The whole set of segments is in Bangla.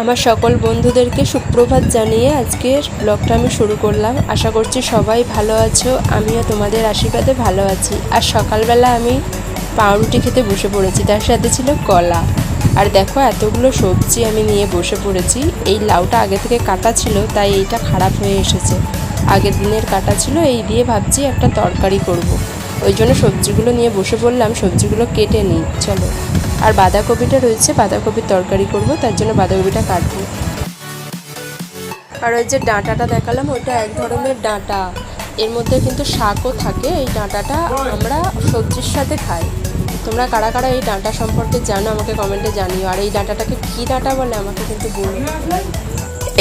আমার সকল বন্ধুদেরকে সুপ্রভাত জানিয়ে আজকের ব্লগটা আমি শুরু করলাম। আশা করছি সবাই ভালো আছো, আমিও তোমাদের আশীর্বাদে ভালো আছি। আর সকালবেলা আমি পাউরুটি খেতে বসে পড়েছি, তার সাথে ছিল কলা। আর দেখো, এতগুলো সবজি আমি নিয়ে বসে পড়েছি। এই লাউটা আগে থেকে কাটা ছিল, তাই এইটা খারাপ হয়ে এসেছে। আগের দিনের কাটা ছিল, এই দিয়ে ভাবছি একটা তরকারি করব। ওই জন্য সবজিগুলো নিয়ে বসে পড়লাম, সবজিগুলো কেটে নিই, চলো। আর বাঁধাকপিটা রয়েছে, বাঁধাকপির তরকারি করব, তার জন্য বাঁধাকপিটা কাটবো। আর ওই যে ডাঁটাটা দেখালাম, ওটা এক ধরনের ডাঁটা। এর মধ্যে কিন্তু শাকও থাকে, এই ডাঁটাটা আমরা সবজির সাথে খাই। তোমরা কারা কারা এই ডাঁটা সম্পর্কে জানো, আমাকে কমেন্টে জানিও। আর এই ডাঁটাটাকে কী ডাঁটা বলে, আমাকে কিন্তু বলো।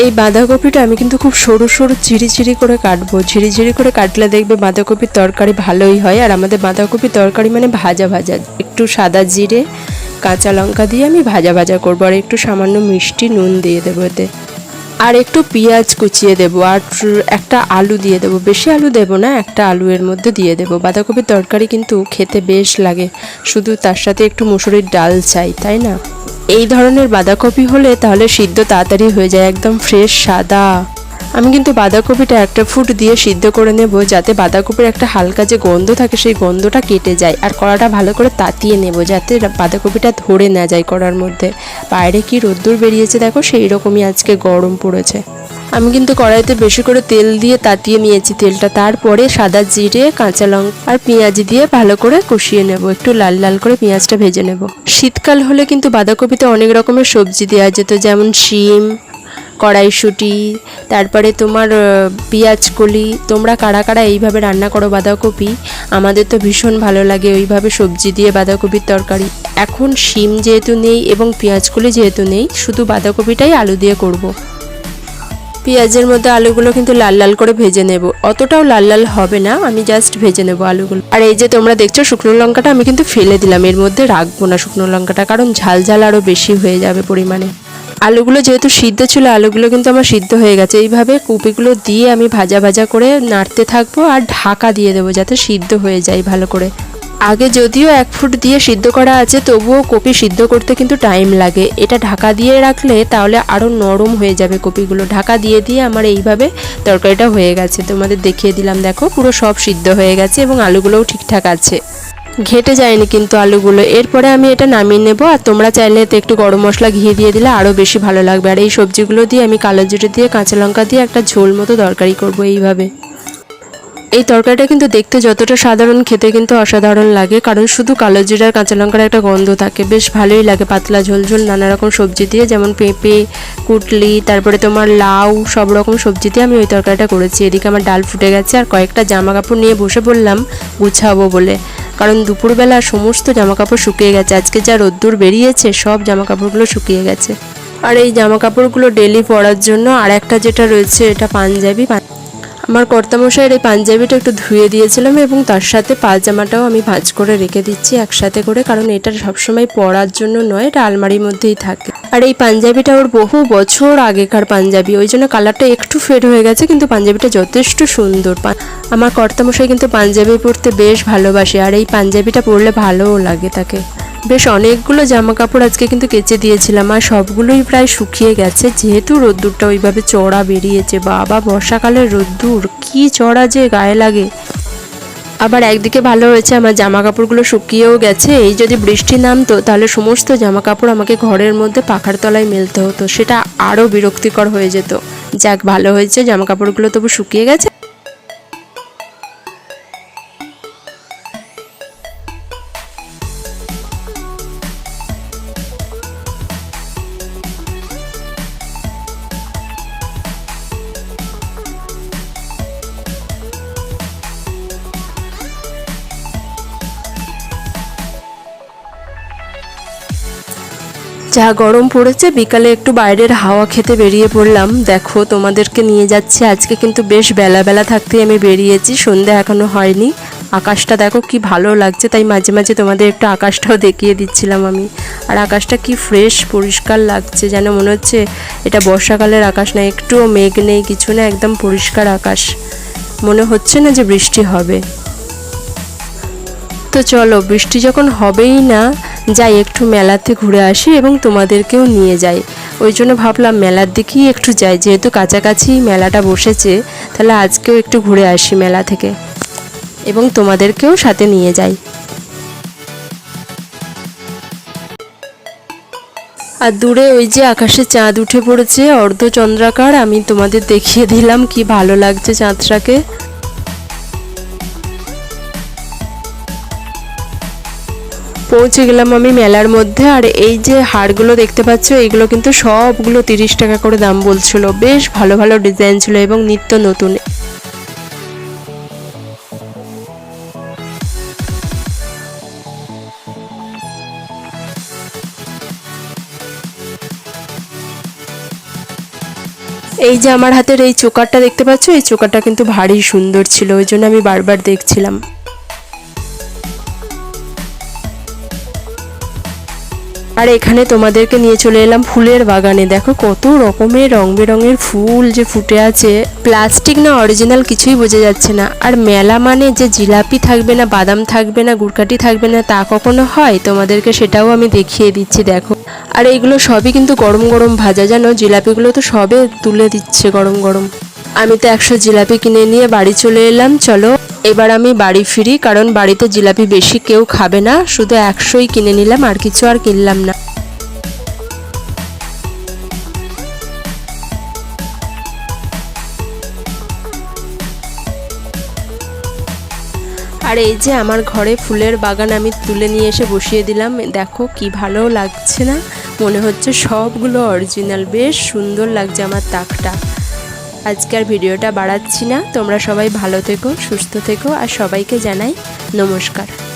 এই বাঁধাকপিটা আমি কিন্তু খুব সরু সরু চিরি করে কাটবো। ঝিরি ঝিরি করে কাটলে দেখবে বাঁধাকপির তরকারি ভালোই হয়। আর আমাদের বাঁধাকপির তরকারি মানে ভাজা ভাজা, একটু সাদা জিরে কাঁচা লঙ্কা দিয়ে আমি ভাজা ভাজা করব, আর একটু সামান্য মিষ্টি নুন দিয়ে দেবো এতে। আর একটু পেঁয়াজ কুচিয়ে দেবো, আর একটা আলু দিয়ে দেবো। বেশি আলু দেবো না, একটা আলু এর মধ্যে দিয়ে দেবো। বাঁধাকপির তরকারি কিন্তু খেতে বেশ লাগে, শুধু তার সাথে একটু মুসুরির ডাল চাই, তাই না? এই ধরনের বাঁধাকপি হলে তাহলে সিদ্ধ তাড়াতাড়ি হয়ে যায়, একদম ফ্রেশ, সাদা। আমি কিন্তু বাঁধাকপিটা একটা ফুট দিয়ে সিদ্ধ করে নেব, যাতে বাঁধাকপির একটা হালকা যে গন্ধ থাকে সেই গন্ধটা কেটে যায়। আর কড়াটা ভালো করে তাতিয়ে নেব, যাতে বাঁধাকপিটা ধরে না যায় কড়ার মধ্যে। বাইরে কি রোদ্দুর বেরিয়েছে দেখো, সেই রকমই আজকে গরম পড়েছে। আমি কিন্তু কড়াইতে বেশি করে তেল দিয়ে তাতিয়ে নিয়েছি তেলটা। তারপরে সাদা জিরে, কাঁচা লঙ্কা আর পেঁয়াজ দিয়ে ভালো করে কষিয়ে নেব। একটু লাল লাল করে পেঁয়াজটা ভেজে নেব। শীতকাল হলে কিন্তু বাঁধাকপিতে অনেক রকমের সবজি দেওয়া যেত, যেমন শিম কড়াইশুঁটি, তারপরে তোমার পেঁয়াজ কলি তোমরা কারা কারা এইভাবে রান্না করো বাঁধাকপি? আমাদের তো ভীষণ ভালো লাগে ওইভাবে সবজি দিয়ে বাঁধাকপির তরকারি। এখন শিম যেহেতু নেই এবং পেঁয়াজ কলি যেহেতু নেই, শুধু বাঁধাকপিটাই আলু দিয়ে করব। পেঁয়াজের মধ্যে আলুগুলো কিন্তু লাল লাল করে ভেজে নেব। অতটাও লাল লাল হবে না, আমি জাস্ট ভেজে নেব আলুগুলো। আর এই যে তোমরা দেখছ শুকনো লঙ্কাটা, আমি কিন্তু ফেলে দিলাম। এর মধ্যে রাখব না শুকনো লঙ্কাটা, কারণ ঝাল ঝাল আরও বেশি হয়ে যাবে পরিমাণে। আলুগুলো যেহেতু সিদ্ধ ছিল, আলুগুলো কিন্তু আমার সিদ্ধ হয়ে গেছে। এইভাবে কুপিগুলো দিয়ে আমি ভাজা ভাজা করে নাড়তে থাকব আর ঢাকা দিয়ে দেবো যাতে সিদ্ধ হয়ে যায় ভালো করে। আগে যদিও এক ফুট দিয়ে সিদ্ধ করা আছে, তবুও কপি সিদ্ধ করতে কিন্তু টাইম লাগে। এটা ঢাকা দিয়ে রাখলে তাহলে আরও নরম হয়ে যাবে কপিগুলো। ঢাকা দিয়ে দিয়ে আমার এইভাবে তরকারিটা হয়ে গেছে। তোমাদের দেখিয়ে দিলাম, দেখো পুরো সব সিদ্ধ হয়ে গেছে এবং আলুগুলোও ঠিকঠাক আছে। ঘেটে যায়নি কিন্তু আলুগুলো। এরপরে আমি এটা নামিয়ে নেব আর তোমরা চাইলে এতে একটু গরম মশলা ঘি দিয়ে দিলে আরও বেশি ভালো লাগবে। আর এই সবজিগুলো দিয়ে আমি কালো জিরে দিয়ে, কাঁচা লঙ্কা দিয়ে একটা ঝোল মতো দরকারি করব এইভাবে। এই তরকারিটা কিন্তু দেখতে যতটা সাধারণ, খেতে কিন্তু অসাধারণ লাগে। কারণ শুধু কালো জিরার কাঁচা লঙ্কার একটা গন্ধ থাকে। বেশ ভালোই লাগে পাতলা ঝোল ঝোল নানা রকম সবজি দিয়ে। যেমন পেঁপে, কুটলি, তারপরে তোমার লাউ, সব রকম সবজি দিয়ে আমি ওই তরকারিটা করেছি। এদিকে আমার ডাল ফুটে গেছে আর কয়েকটা জামা কাপড় নিয়ে বসে পড়লাম গুছাবো বলে। কারণ দুপুরবেলা সমস্ত জামা কাপড় শুকিয়ে গেছে। আজকে যা রোদ্দুর বেরিয়েছে, সব জামা কাপড়গুলো শুকিয়ে গেছে। আর এই জামা কাপড়গুলো ডেলি পরার জন্য আর একটা যেটা রয়েছে, এটা পাঞ্জাবি আমার কর্তামশাইয়ের এই পাঞ্জাবিটা একটু ধুয়ে দিয়েছিলাম এবং তার সাথে পাজামাটাও আমি ভাঁজ করে রেখে দিচ্ছি একসাথে করে, কারণ এটা সবসময় পরার জন্য নয়, এটা আলমারির মধ্যেই থাকে। আর এই পাঞ্জাবিটা ওর বহু বছর আগেকার পাঞ্জাবি, ওই জন্য কালারটা একটু ফেড হয়ে গেছে, কিন্তু পাঞ্জাবিটা যথেষ্ট সুন্দর। আমার কর্তামশাই কিন্তু পাঞ্জাবি পরতে বেশ ভালোবাসে, আর এই পাঞ্জাবিটা পরলে ভালোও লাগে তাকে। বেশ অনেকগুলো জামা কাপড় আজকে কিন্তু কেচে দিয়েছিলাম আর সবগুলোই প্রায় শুকিয়ে গেছে। যেহেতু রোদ্দুরটা ওইভাবে চড়া বেরিয়েছে, বাবা বর্ষাকালের রোদ্দুর, কি চড়া যে গায়ে লাগে। আবার একদিকে ভালো হয়েছে, আমার জামা কাপড়গুলো শুকিয়েও গেছে। এই যদি বৃষ্টি নামতো, তাহলে সমস্ত জামা কাপড় আমাকে ঘরের মধ্যে পাখার তলায় মেলতে হতো। সেটা আরও বিরক্তিকর হয়ে যেত। যাক, ভালো হয়েছে জামা কাপড়গুলো তবু শুকিয়ে গেছে। যা গরম পড়েছে, বিকালে একটু বাইরের হাওয়া খেতে বেরিয়ে পড়লাম। দেখো, তোমাদেরকে নিয়ে যাচ্ছে। আজকে কিন্তু বেশ বেলা বেলা থাকতেই আমি বেরিয়েছি। সন্ধ্যা এখনও হয়নি। আকাশটা দেখো কি ভালো লাগছে। তাই মাঝে মাঝে তোমাদের একটু আকাশটাও দেখিয়ে দিচ্ছিলাম আমি। আর আকাশটা কি ফ্রেশ পরিষ্কার লাগছে যেন মনে হচ্ছে এটা বর্ষাকালের আকাশ না, একটুও মেঘ নেই, কিছু না, একদম পরিষ্কার আকাশ। মনে হচ্ছে না যে বৃষ্টি হবে। তো চলো, বৃষ্টি যখন হবেই না যাই, একটু মেলাতে ঘুরে আসি এবং তোমাদেরকেও নিয়ে যাই। ওই জন্য ভাবলাম মেলার দিকেই একটু যাই। যেহেতু কাছাকাছি মেলাটা বসেছে, তাহলে আজকেও একটু ঘুরে আসি মেলা থেকে। এবং তোমাদেরকেও সাথে নিয়ে যাই। আর দূরে ওই যে আকাশে চাঁদ উঠে পড়েছে, অর্ধচন্দ্রাকার, আমি তোমাদের দেখিয়ে দিলাম কি ভালো লাগছে চাঁদটাকে। পৌঁছে গেলাম আমি মেলার মধ্যে। আর এই যে হারগুলো দেখতে পাচ্ছ, এগুলো কিন্তু সবগুলো তিরিশ টাকা করে দাম বলছিল। বেশ ভালো ভালো ডিজাইন ছিল এবং নিত্য নতুন। এই যে আমার হাতের এই চোকারটা দেখতে পাচ্ছ, এই চোকারটা কিন্তু ভারী সুন্দর ছিল, ওই জন্য আমি বারবার দেখছিলাম। আর এখানে তোমাদেরকে নিয়ে চলে এলাম ফুলের বাগানে। দেখো কত রকমের রং বেরঙের ফুল যে ফুটে আছে। প্লাস্টিক না অরিজিনাল কিছুই বোঝা যাচ্ছে না। আর মেলা মানে যে জিলাপি থাকবে না, বাদাম থাকবে না গুড়কাটি থাকবে না, তা কখনো হয়? তোমাদেরকে সেটাও আমি দেখিয়ে দিচ্ছি, দেখো। আর এইগুলো সবই কিন্তু গরম গরম ভাজা, জানো? জিলাপিগুলো তো সবে তুলে দিচ্ছে গরম গরম। আমি তো একশো জিলাপি কিনে নিয়ে বাড়ি চলে এলাম, চলো। এবার আমি বাড়ি ফিরি, কারণ বাড়িতে জিলাপি বেশি কেউ খাবে না। শুধু একশোই কিনে নিলাম, আর কিছু আর কিনলাম না। আর এই যে আমার ঘরে ফুলের বাগান আমি তুলে নিয়ে এসে বসিয়ে দিলাম। দেখো কি ভালো লাগছে না? মনে হচ্ছে সবগুলো অরিজিনাল বেশ সুন্দর লাগছে আমার তাকটা। আজকে আর ভিডিওটা বাড়াচ্ছি না। তোমরা সবাই ভালো থেকো, সুস্থ থেকো, আর সবাইকে জানাই নমস্কার।